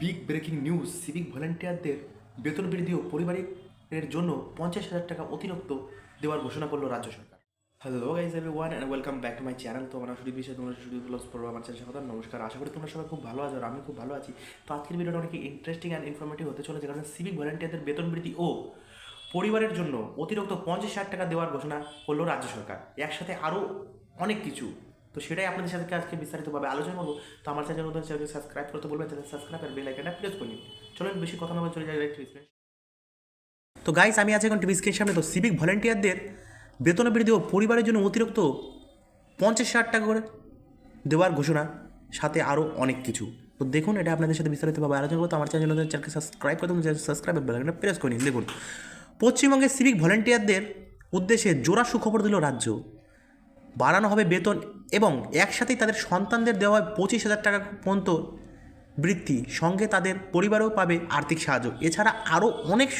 Big breaking news civic ভলেন্টিয়ারদের বেতন বৃদ্ধি ও পরিবারের জন্য পঞ্চাশ হাজার টাকা অতিরিক্ত দেওয়ার ঘোষণা করল রাজ্য সরকার। Hello guys everyone and welcome back to my channel তো আমার শুধু বিষয়ে তোমরা শুধু ব্লগস পড়ব আমার চ্যানেল স্বাগত নমস্কার। আশা করি তোমরা সবাই খুব ভালো আছো আমি খুব ভালো আছি। তো আজকের ভিডিওটা অনেক ইন্টারেস্টিং অ্যান্ড ইনফরমেটিভ হতে চলেছে কারণ সিভিক ভলেন্টিয়ারদের বেতন বৃদ্ধি ও পরিবারের জন্য অতিরিক্ত পঞ্চাশ হাজার টাকা দেওয়ার ঘোষণা করল রাজ্য সরকার। একসাথে আরও অনেক কিছু তো সেটাই আপনাদের সাথে আজকে বিস্তারিতভাবে আলোচনা করব। তো আমার চ্যানেল নতুন, চ্যানেলকে সাবস্ক্রাইব করতে বলবেন চ্যানেল সাবস্ক্রাইব আর বেল আইকনটা প্রেস করে নিন চলুন, বেশি কথা না বলে চলে যাই ডাইরেক্ট তো গাইস আমি আছি এখন টিভি স্ক্রিনের সামনে। তো সিভিক ভলেন্টিয়ারদের বেতন বৃদ্ধি ও পরিবারের জন্য অতিরিক্ত পঞ্চাশ হাজার টাকা করে দেওয়ার ঘোষণা, সাথে আরও অনেক কিছু। তো দেখুন, এটা আপনাদের সাথে বিস্তারিতভাবে আলোচনা করতে আমার চ্যানেল চ্যানেলকে সাবস্ক্রাইব করতে সাবস্ক্রাইব বেলাইকনটা প্রেস করে নিন দেখুন, পশ্চিমবঙ্গের সিভিক ভলেন্টিয়ারদের উদ্দেশ্যে জোড়া সুখবর দিল রাজ্য। বাড়ানো হবে বেতন এবং একসাথেই তাদের সন্তানদের দেওয়া হয় পঁচিশ হাজার টাকা পর্যন্ত বৃত্তি। সঙ্গে তাদের পরিবারও পাবে আর্থিক সাহায্য। এছাড়া আরও অনেক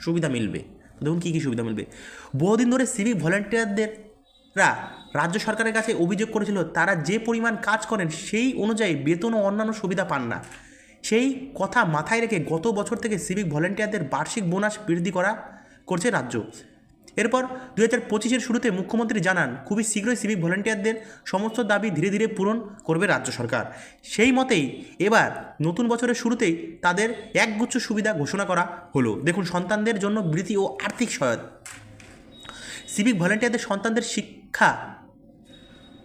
সুবিধা মিলবে। দেখুন কী কী সুবিধা মিলবে। বহুদিন ধরে সিভিক ভলেন্টিয়ারদেররা রাজ্য সরকারের কাছে অভিযোগ করেছিল, তারা যে পরিমাণ কাজ করেন সেই অনুযায়ী বেতন ও অন্যান্য সুবিধা পান না। সেই কথা মাথায় রেখে গত বছর থেকে সিভিক ভলেন্টিয়ারদের বার্ষিক বোনাস বৃদ্ধি করা করছে রাজ্য। এরপর দু হাজার পঁচিশের শুরুতে মুখ্যমন্ত্রী জানান, খুবই শীঘ্রই সিভিক ভলেন্টিয়ারদের সমস্ত দাবি ধীরে ধীরে পূরণ করবে রাজ্য সরকার। সেই মতেই এবার নতুন বছরের শুরুতেই তাদের একগুচ্ছ সুবিধা ঘোষণা করা হলো। দেখুন, সন্তানদের জন্য বৃত্তি ও আর্থিক সহায়তা। সিভিক ভলেন্টিয়ারদের সন্তানদের শিক্ষা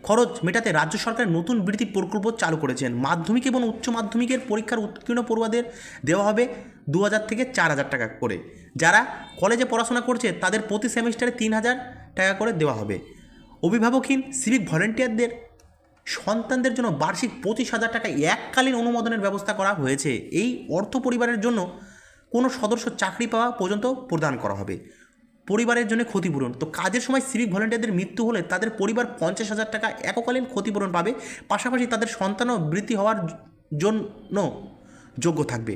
খরচ মেটাতে রাজ্য সরকার নতুন বৃত্তি প্রকল্প চালু করেছেন। মাধ্যমিক এবং উচ্চ মাধ্যমিকের পরীক্ষার উত্তীর্ণ পড়ুয়াদের দেওয়া হবে দু হাজার থেকে চার হাজার টাকা করে। যারা কলেজে পড়াশোনা করছে, তাদের প্রতি সেমিস্টারে তিন হাজার টাকা করে দেওয়া হবে। অভিভাবকহীন সিভিক ভলেন্টিয়ারদের সন্তানদের জন্য বার্ষিক পঁচিশ হাজার টাকা এককালীন অনুমোদনের ব্যবস্থা করা হয়েছে। এই অর্থ পরিবারের জন্য কোনো সদস্য চাকরি পাওয়া পর্যন্ত প্রদান করা হবে। পরিবারের জন্য ক্ষতিপূরণ। তো কাজের সময় সিভিক ভলেন্টিয়ারদের মৃত্যু হলে তাদের পরিবার পঞ্চাশ হাজার টাকা এককালীন ক্ষতিপূরণ পাবে, পাশাপাশি তাদের সন্তানও বৃদ্ধি হওয়ার জন্য যোগ্য থাকবে।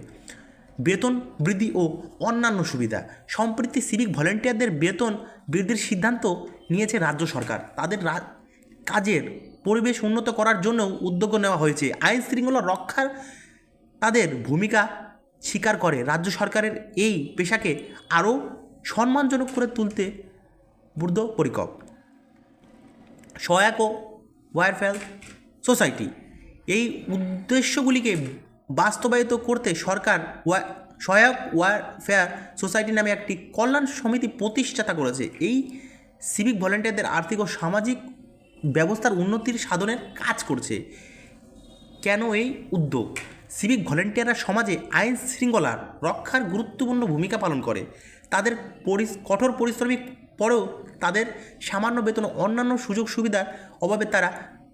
বেতন বৃদ্ধি ও অন্যান্য সুবিধা। সম্প্রতি সিভিক ভলেন্টিয়ারদের বেতন বৃদ্ধির সিদ্ধান্ত নিয়েছে রাজ্য সরকার। তাদের কাজের পরিবেশ উন্নত করার জন্য উদ্যোগ নেওয়া হয়েছে। আইন শৃঙ্খলা রক্ষার তাদের ভূমিকা স্বীকার করে। রাজ্য সরকারের এই পেশাকে আরও সম্মানজনক করে তুলতে বদ্ধপরিকর সহায়ক ও ওয়ারফেয়ার সোসাইটি। এই উদ্দেশ্যগুলিকে বাস্তবায়িত করতে সরকার সহায়ক ওয়ারফেয়ার সোসাইটি নামে একটি কল্যাণ সমিতি প্রতিষ্ঠাতা করেছে। এই সিভিক ভলেন্টিয়ারদের আর্থিক ও সামাজিক ব্যবস্থার উন্নতির সাধনের কাজ করছে। কেন এই উদ্যোগ? সিভিক ভলেন্টিয়াররা সমাজে আইন শৃঙ্খলার রক্ষার গুরুত্বপূর্ণ ভূমিকা পালন করে। তাদের পরি কঠোর পরিশ্রমিক পরেও তাদের সামান্য বেতন, অন্যান্য সুযোগ সুবিধার অভাবে তারা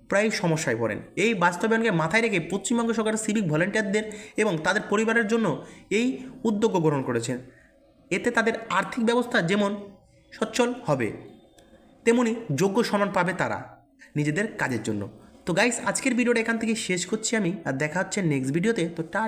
প্রায় সমস্যায় পড়েন। এই বাস্তবায়নকে মাথায় রেখে পশ্চিমবঙ্গ সরকার সিভিক ভলেন্টিয়ারদের এবং তাদের পরিবারের জন্য এই উদ্যোগ গ্রহণ করেছেন এতে তাদের আর্থিক ব্যবস্থা যেমন সচ্ছল হবে, তেমনি যোগ্য সম্মান পাবে তারা নিজেদের কাজের জন্য। তো গাইস আজকের ভিডিওটা এখান থেকে শেষ করছি আমি, আর দেখা হচ্ছে নেক্সট ভিডিওতে তো টা